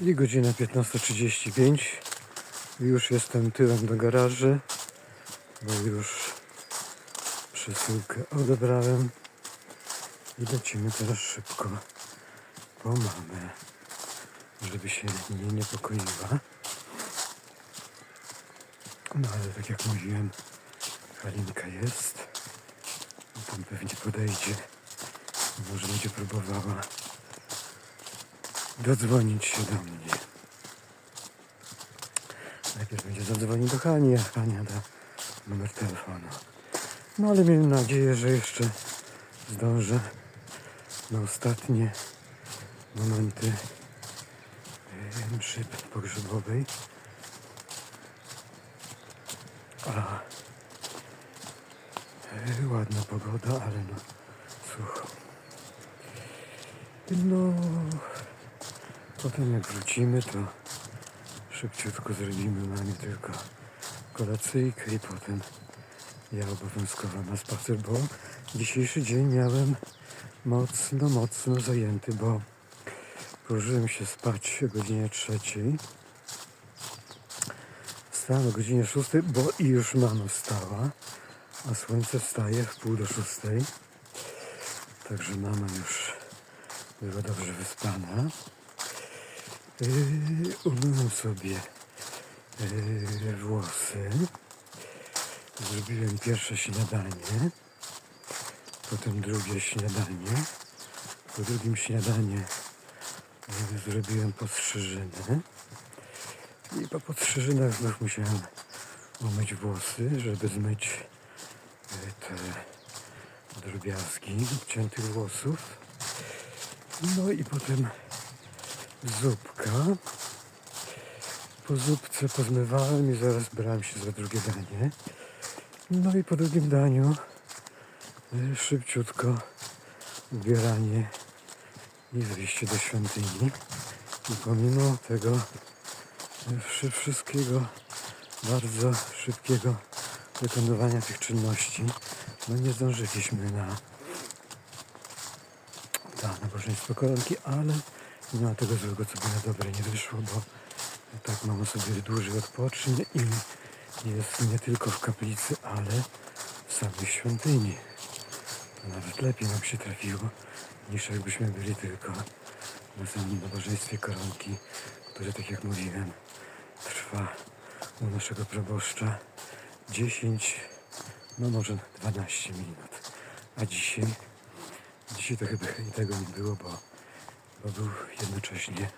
I godzina 15.35. Już jestem tyłem do garaży, bo już przesyłkę odebrałem. I lecimy teraz szybko po mamę, żeby się nie niepokoiła. No ale tak jak mówiłem, Halinka jest. Tam pewnie podejdzie. Może będzie próbowała dodzwonić się do mnie. Najpierw będzie zadzwonić do Hani, a Hania da numer telefonu. No ale miejmy nadzieję, że jeszcze zdążę na ostatnie momenty mszy pogrzebowej. A e, ładna pogoda, ale no sucho. No potem jak wrócimy to szybciutko zrobimy mamie tylko kolacyjkę i potem ja obowiązkowo na spacer, bo dzisiejszy dzień miałem mocno, mocno zajęty, bo położyłem się spać o godzinie trzeciej. Wstałem o godzinie szóstej, bo i już mama wstała, a słońce wstaje w pół do szóstej. Także mama już była dobrze wyspana. Yy, umyłem sobie yy, włosy. Zrobiłem pierwsze śniadanie, potem drugie śniadanie. Po drugim śniadanie yy, zrobiłem podstrzyżynę. I po podstrzyżynach znów musiałem umyć włosy, żeby zmyć te drobiazgi obciętych włosów. No i potem zupka. Po zupce pozmywałem i zaraz brałem się za drugie danie. No i po drugim daniu y, szybciutko ubieranie i wyjście do świątyni. I pomimo tego wszy- wszystkiego bardzo szybkiego wykonywania tych czynności, no nie zdążyliśmy na ta nabożeństwo koronki, ale nie ma tego złego, co by na dobre nie wyszło, bo tak mama sobie dłużej odpocznie i jest nie tylko w kaplicy, ale w samej świątyni. To nawet lepiej nam się trafiło, niż jakbyśmy byli tylko na samym nabożeństwie koronki, które, tak jak mówiłem, trwa u naszego proboszcza 10, no może 12 minut. A dzisiaj Dzisiaj to chyba i tego nie było, bo, bo był jednocześnie